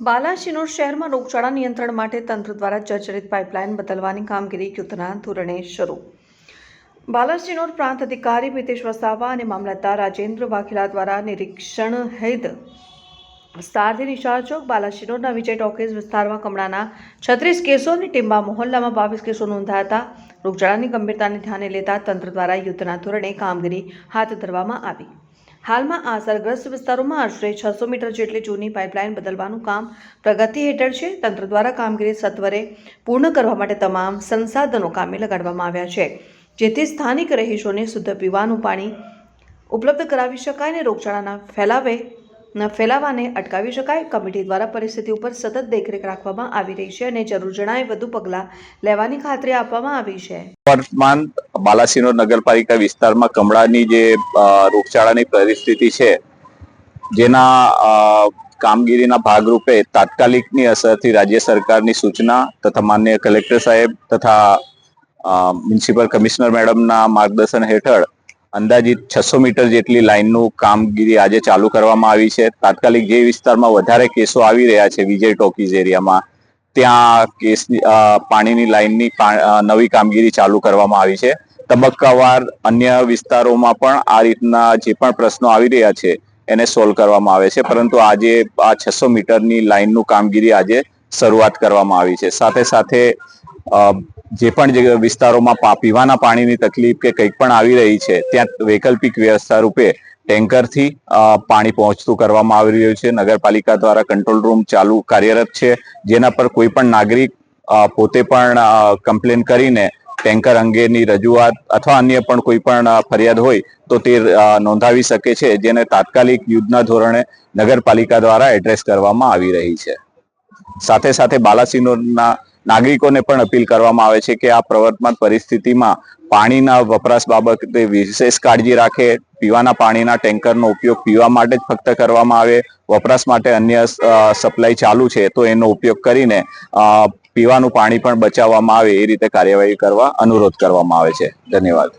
બાલાસિનોર શહેરમાં રોગચાળા નિયંત્રણ માટે તંત્ર દ્વારા જર્જરિત પાઇપલાઇન બદલવાની કામગીરી યુદ્ધના ધોરણે શરૂ. બાલાશિનોર પ્રાંત અધિકારી પ્રિતેશ વસાવા અને મામલતદાર રાજેન્દ્ર વાઘેલા દ્વારા નિરીક્ષણ હેદ વિસ્તારથી નિશાળ ચોક, બાલાશિનોરના વિજય ટોકીઝ વિસ્તારમાં કમળાના છત્રીસ કેસો અને ટીંબા મોહલ્લામાં બાવીસ કેસો નોંધાયા રોગચાળાની ગંભીરતાને ધ્યાને લેતા તંત્ર દ્વારા યુદ્ધના ધોરણે કામગીરી હાથ ધરવામાં આવી. હાલમાં આ અસરગ્રસ્ત વિસ્તારોમાં આશરે છસો મીટર જેટલી જૂની પાઇપલાઇન બદલવાનું કામ પ્રગતિ હેઠળ છે. તંત્ર દ્વારા કામગીરી સત્વરે પૂર્ણ કરવા માટે તમામ સંસાધનો કામે લગાડવામાં આવ્યા છે. જેથી સ્થાનિક રહીશોને શુદ્ધ પીવાનું પાણી ઉપલબ્ધ કરાવી શકાય અને રોગચાળાના ફેલાવે ન ફેલાવાને અટકાવી શકાય. કમિટી દ્વારા પરિસ્થિતિ ઉપર સતત દેખરેખ રાખવામાં આવી રહી છે અને જરૂર જણાય વધુ પગલાં લેવાની ખાતરી આપવામાં આવી છે. વર્તમાન બાલાસિનોર નગરપાલિકા વિસ્તારમાં કમળાની જે રોગચાળાની પરિસ્થિતિ છે, જેના કામગીરીના ભાગરૂપે તાત્કાલિકની અસરથી રાજ્ય સરકારની સૂચના તથા માન્ય કલેક્ટર સાહેબ તથા મ્યુનિસિપલ કમિશનર મેડમના માર્ગદર્શન હેઠળ અંદાજિત છસો મીટર જેટલી લાઇનનું કામગીરી આજે ચાલુ કરવામાં આવી છે. તાત્કાલિક જે વિસ્તારમાં વધારે કેસો આવી રહ્યા છે, વિજય ટોકીઝ એરિયામાં, ત્યાં કેસ પાણીની લાઇનની નવી કામગીરી ચાલુ કરવામાં આવી છે. તબક્કાવાર અન્ય વિસ્તારોમાં પણ આ રીતના જે પણ પ્રશ્નો આવી રહ્યા છે, એને સોલ્વ કરવામાં આવે છે. પરંતુ આજે આ છસો મીટરની લાઇનનું કામગીરી આજે શરૂઆત કરવામાં આવી છે. સાથે સાથે જે પણ જે વિસ્તારોમાં પીવાના પાણીની તકલીફ કે કંઈક પણ આવી રહી છે, ત્યાં વૈકલ્પિક વ્યવસ્થા રૂપે ટેન્કરથી પાણી પહોંચતું કરવામાં આવી રહ્યું છે. નગરપાલિકા દ્વારા કંટ્રોલ રૂમ ચાલુ કાર્યરત છે. જેના પર કોઈ પણ નાગરિક પોતે પણ કમ્પ્લેન કરીને ટેન્કર અંગેની રજૂઆત અથવા અન્ય પણ કોઈ પણ ફરિયાદ હોય તો તે નોંધાવી શકે છે, જેને તાત્કાલિક યુદ્ધના ધોરણે નગરપાલિકા દ્વારા એડ્રેસ કરવામાં આવી રહી છે. સાથે સાથે બાલાસિનોરના નાગરિકોને પણ અપીલ કરવામાં આવે છે કે આ પ્રવર્તમાન પરિસ્થિતિમાં પાણીના વપરાશ બાબતે વિશેષ કાળજી રાખે, પીવાના પાણીના ટેન્કરનો ઉપયોગ પીવા માટે જ ફક્ત કરવામાં આવે, વપરાશ માટે અન્ય સપ્લાય ચાલુ છે તો એનો ઉપયોગ કરીને પીવાનું પાણી પણ બચાવવામાં આવે એ રીતે કાર્યવાહી કરવા અનુરોધ કરવામાં આવે છે. ધન્યવાદ.